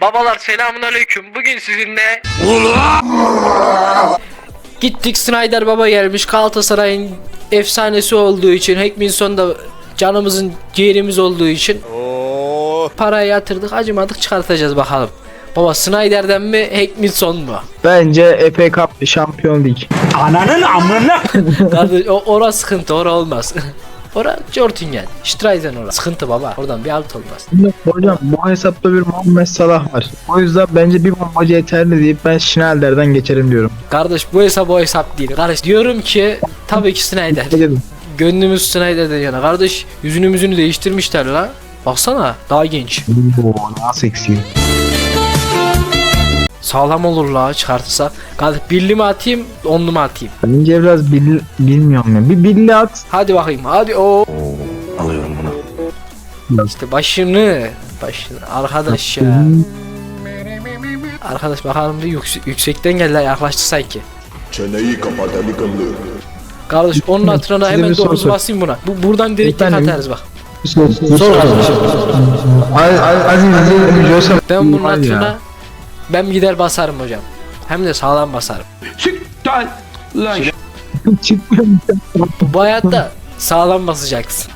Babalar selamun aleyküm. Bugün sizinle Gittik Snyder Baba gelmiş Galatasaray'ın efsanesi olduğu için Hekminson da canımızın ciğerimiz olduğu için parayı yatırdık acımadık çıkartacağız bakalım. Baba Snyder'den mi Hekminson mu? Bence Epe Cup Şampiyon Lig. Ananın amına Kardeş o, ora sıkıntı ora olmaz. ora Jortingen. Streisen ora. Sıkıntı baba. Oradan bir alt olmaz. Şimdi hocam bu hesapta bir Muhammed Salah var. O yüzden bence bir bombacı yeterli deyip ben Schneider'den geçerim diyorum. Kardeş bu hesap o hesap değil. Kardeş diyorum ki tabii ki dedim? Gönlümüz Snyder'den yana. Kardeş yüzünü müzünü değiştirmişler la. Baksana daha genç. Oo daha seksi. Sağlam olur la çıkartırsa. Kardeş birli mi atayım onlu mu atayım? Bence biraz bil, bilmiyorum ya. Bir billi at. Hadi bakayım hadi o. Alıyorum bunu. İşte başını. Başını. Arkadaş ya. Arkadaş bakalım bir yüksek, yüksekten geldi yaklaştı sanki. Çeneyi kapat delikanlı. Kardeş onun hatırına hemen bir soru 9 sor. basayım buna. Bu buradan direkt tek atarız bak. Sor, Sor kardeşim. Aziz Joseph. Ben bunun hatırına ben gider basarım hocam. Hem de sağlam basarım. Siktir lan. Çıkmıyor. Bu hayatta sağlam basacaksın.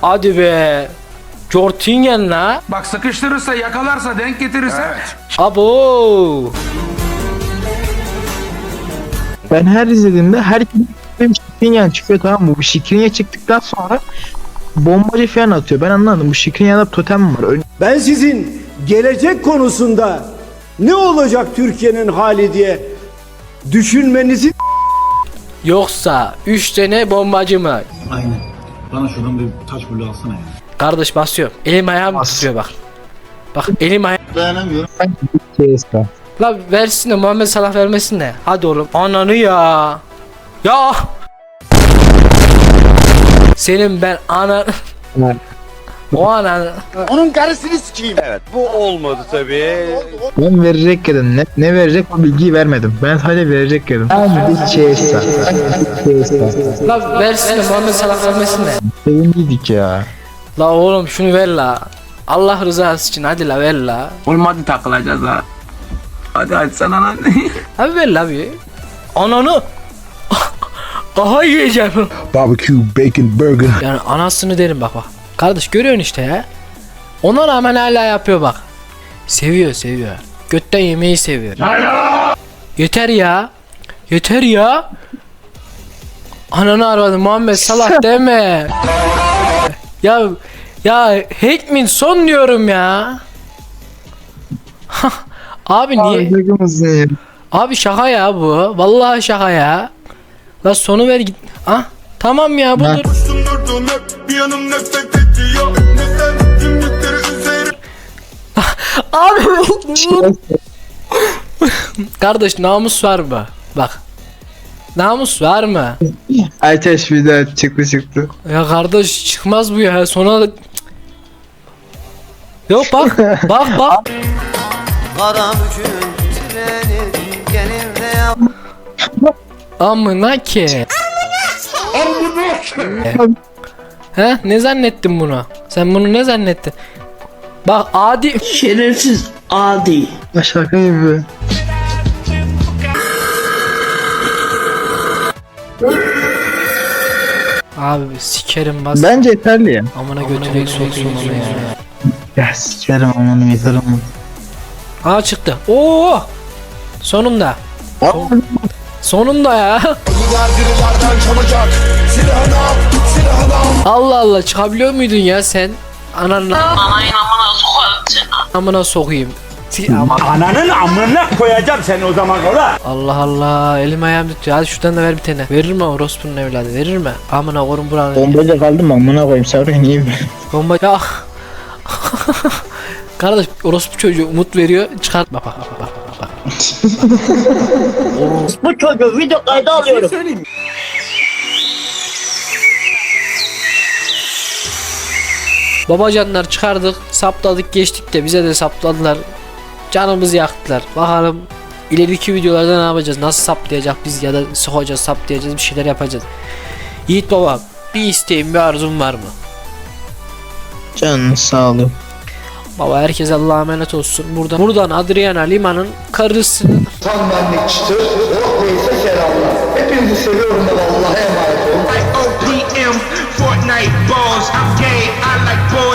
Hadi be. Jortingen la. Bak sıkıştırırsa yakalarsa denk getirirse Abo. Ben her izlediğimde her benim Şikrinyan çıkıyor tamam mı? Bu Şikrinya çıktıktan sonra bombacı falan atıyor. Ben anladım. Bu Şikrinya'da totem mi var? Ön- Ben sizin gelecek konusunda ne olacak Türkiye'nin hali diye düşünmenizi Yoksa 3 tane bombacı mı? Aynen. Bana şuradan bir taş bulu alsana ya. Kardeş basıyorum. Elim ayağım Bas. tutuyor bak. Bak elim ayağım. Dayanamıyorum. La versin de Muhammed Salah vermesin de. Hadi oğlum. Ananı ya. Ya. Senin ben ana... o anan... Ben verecek dedim. Ne, ne verecek o bilgiyi vermedim. Ben sadece verecek dedim. Ben CSK. CSK. La versin de Muhammed Salah vermesin de. Sevimliydik ya. La oğlum şunu ver la. Allah rızası için hadi la ver la. olmadı takılacağız ha. Hadi hadi sana lan. Abi ver la bir. Ananı. Aha yiyeceğim. Barbecue bacon burger. Yani anasını derim bak bak. Kardeş görüyorsun işte ya. Ona rağmen hala yapıyor bak. Seviyor seviyor. Götten yemeği seviyor. Yeter ya. Yeter ya. Ananı aradı Muhammed Salah deme. ya ya Hekmin son diyorum ya. Abi niye? Abi şaka ya bu. Vallahi şaka ya. La sonu ver git. Ah tamam ya budur. Sundurdum hep bir yanım nefret Abi Kardeş namus var mı? Bak. Namus var mı? Ateş bir daha çıktı çıktı. Ya kardeş çıkmaz bu ya. Sonra da... Yok bak. bak bak. Karamükün treni gelir de yap Amına ki. He ne zannettin bunu? Sen bunu ne zannettin? Bak adi Şerefsiz adi. Şaka gibi. Abi sikerim bas. Bence yeterli ya. Amına götürek sokayım onu ya. Ya sikerim amanım yeterim. Aa çıktı. Oo! Sonunda. Sonunda ya. Allah Allah çıkabiliyor muydun ya sen? Ananı amına sokayım. Si- ama- Ananın amına koyacağım seni o zaman ola. Allah Allah elim ayağım tutuyor. Hadi şuradan da ver bir tane. Verir mi orospunun evladı? Verir mi? Amına korun buranı. Bombacı kaldım amına koyayım sarı niye mi? Bomba ya. Kardeş orospu çocuğu umut veriyor. Çıkart. Bak bak bak bak. bak. Bu çocuğu video kaydı alıyorum. Babacanlar çıkardık, sapladık, geçtik de bize de sapladılar. Canımızı yaktılar. Bakalım ileriki videolarda ne yapacağız? Nasıl saplayacak biz ya da sokacağız, saplayacağız, bir şeyler yapacağız. Yiğit baba, bir isteğin, bir arzun var mı? Canın sağlığı. Baba herkes Allah'a emanet olsun. Buradan buradan Adriana Lima'nın karısı Tam benlik çıtır, Rockways'e selamlar. Hepinizi seviyorum da vallahi emanet olun. night balls. I'm gay, I like boys.